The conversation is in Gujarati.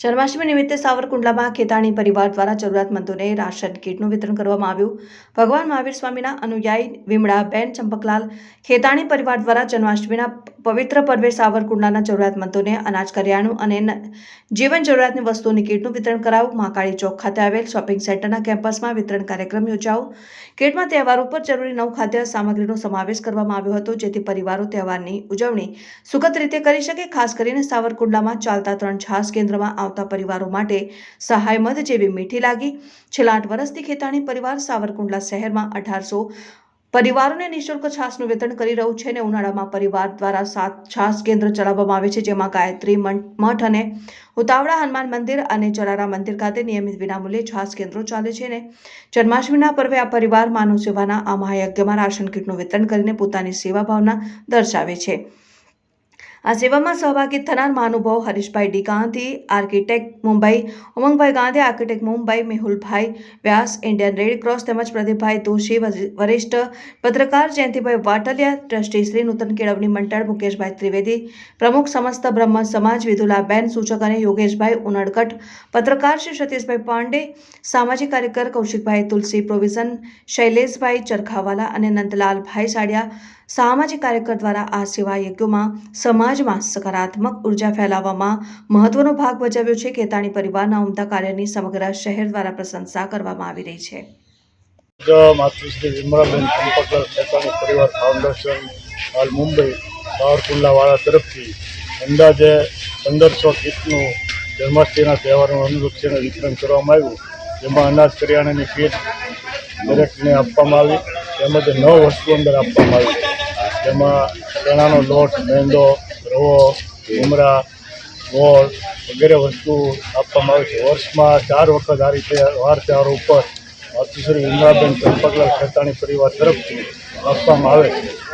જન્માષ્ટમી નિમિત્તે સાવરકુંડલામાં ખેતાણી પરિવાર દ્વારા જરૂરિયાતમંદોને રાશન કીટનું વિતરણ કરવામાં આવ્યું. ભગવાન મહાવીર સ્વામીના અનુયાયી વિમળાબેન ચંપકલાલ ખેતાણી પરિવાર દ્વારા જન્માષ્ટમીના પવિત્ર પર્વે સાવરકુંડલાના જરૂરિયાતમંદોને અનાજ કરિયાણું અને જીવન જરૂરિયાતની વસ્તુઓની કીટનું વિતરણ કરાવું. મહાકાળી ચોક ખાતે આવેલ શોપિંગ સેન્ટરના કેમ્પસમાં વિતરણ કાર્યક્રમ યોજાયો કીટમાં તહેવાર ઉપર જરૂરી નવ ખાદ્ય સામગ્રીનો સમાવેશ કરવામાં આવ્યો હતો, જેથી પરિવારો તહેવારની ઉજવણી સુખદ રીતે કરી શકે. ખાસ કરીને સાવરકુંડલામાં ચાલતા ત્રણ છાસ કેન્દ્રમાં આવતા પરિવારો માટે સહાયમદ જેવી મીઠી લાગી. છેલ્લા આઠ વર્ષથી ખેતાણી પરિવાર સાવરકુંડલા શહેરમાં અઢારસો પરિવારોને નિઃશુલ્ક છાસનું વિતરણ કરી રહ્યું છે અને ઉનાળામાં પરિવાર દ્વારા સાત છાસ કેન્દ્ર ચલાવવામાં આવે છે, જેમાં ગાયત્રી મઠ અને ઉતાવળા હનુમાન મંદિર અને ચરારા મંદિર ખાતે નિયમિત વિનામૂલ્યે છાસ કેન્દ્રો ચાલે છે અને જન્માષ્ટમીના પર્વે આ પરિવાર માનવ સેવાના આ મહાયજ્ઞમાં રાશન કીટનું વિતરણ કરીને પોતાની સેવા ભાવના દર્શાવે છે. આ સેવામાં સહભાગી થનાર મહાનુભાવ Harishbhai D Gandhi architect Mumbai, Umangbhai Gandhi, architect Mumbai, Mehulbhai Vyas, Indian red cross તેમજ પ્રદીપભાઈ દોશી, વરિ- વરિષ્ઠ પત્રકાર જયંતિભાઈ વાટલિયા, ટ્રસ્ટી શ્રી નૂતન કેળવણી મંડળ, મુકેશભાઈ ત્રિવેદી, પ્રમુખ સમસ્ત બ્રહ્મ સમાજ, વિધુલાબેન સૂચક અને યોગેશભાઈ ઉનડકટ, પત્રકાર શ્રી સતીશભાઈ પાંડે, સામાજિક કાર્યકર કૌશિકભાઈ તુલસી, પ્રોવિઝન શૈલેષભાઈ ચરખાવાલા અને નંદલાલભાઈ સાડિયા સામાજિક કાર્યકર દ્વારા આ સેવા યજ્ઞોમાં સમાજમાં સકારાત્મક ઊર્જા ફેલાવવામાં મહત્વનો ભાગ ભજવ્યો છે. કેતાણી પરિવારના ઉમદા કાર્યની સમગ્ર શહેર દ્વારા પ્રશંસા કરવામાં આવી રહી છે. મુંબઈ સાવરકુંડલાવાળા તરફથી અંદાજે પંદરસો કીટનું જન્માષ્ટમીના તહેવારનું અનુલક્ષીને વિતરણ કરવામાં આવ્યું. જેમાં અનાજ કરિયાણાની કીટ દરેકને આપવામાં આવી, તેમજ નવ વસ્તુ અંદર આપવામાં આવી. જેમાં ચણાનો લોટ, મેંદો રવો ઉમરા ગોળ વગેરે વસ્તુ આપવામાં આવે છે. વર્ષમાં ચાર વખત આ રીતે વાર તહેવારો ઉપર માતૃશ્રી વિમલાબેન ચંપકલાલ ખેતાણી પરિવાર તરફથી આપવામાં આવે છે.